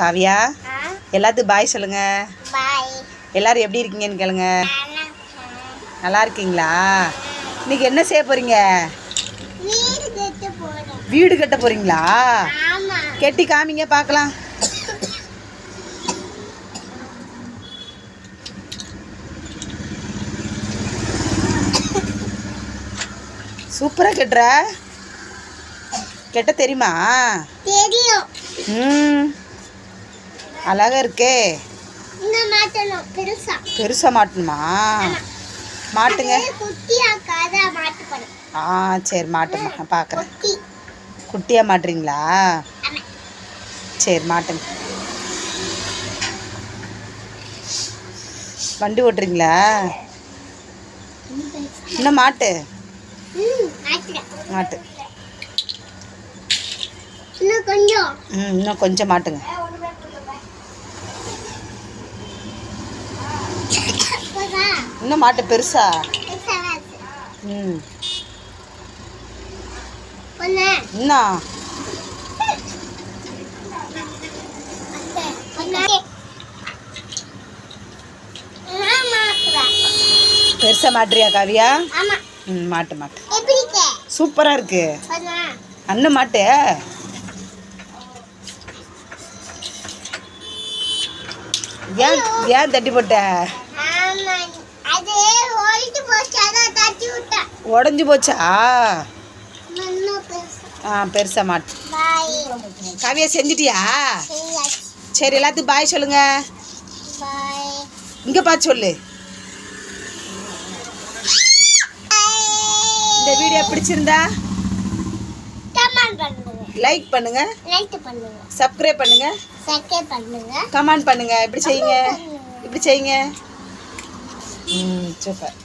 காவியா? எல்லாத்துக்கும் பாய் சொல்லுங்க. எல்லாரும் எப்படி இருக்கீங்கன்னு கேளுங்க. நல்லா இருக்கீங்களா இன்னைக்கு என்ன செய்ய போறீங்க? வீடு கட்டு போறீங்களா? கெட்டி காமிங்க பார்க்கலாம். சூப்பராக கட்டுற கெட்ட தெரியுமா? தெரியும். ம். அழகா இருக்கே. பெருசாக மாட்டணுமா மாட்டுங்க. ஆ சரி மாட்டுமா பார்க்குறேன் குட்டி. குட்டியாக மாட்டுறீங்களா? சரி மாட்டுங்க. வண்டி ஓட்டுறீங்களா? இன்னும் மாட்டு? மாட்டு. இன்னும் கொஞ்சம். ம் இன்னும் கொஞ்சம் மாட்டுங்க. இன்னும் மாட்டு பெருசா? பெருசா. ம். மாட்டுறேன். பெருசாக மாட்டுறியா காவியா? ம் மாட்டு மாட்டு. சூப்பராக இருக்கு? அண்ணன் மாட்டு? ஏன் ஏன் தட்டி போட்ட? உடஞ்சி போச்சா? பெருசா. ஆ பெருசாக மாட்டு காவியா செஞ்சிட்டியா? சரி எல்லாத்துக்கும் பாய் சொல்லுங்க. இங்கே பார்த்து சொல்லு. இந்த வீடியோ பிடிச்சிருந்தா லைக் பண்ணுங்க. லைக் பண்ணுங்க. சப்ஸ்கிரைப் பண்ணுங்க. சப்ஸ்கிரைப் பண்ணுங்க. கமெண்ட் பண்ணுங்க. இப்படி செய்யுங்க? இப்படி செய்யுங்க? ம் சூப்பர்.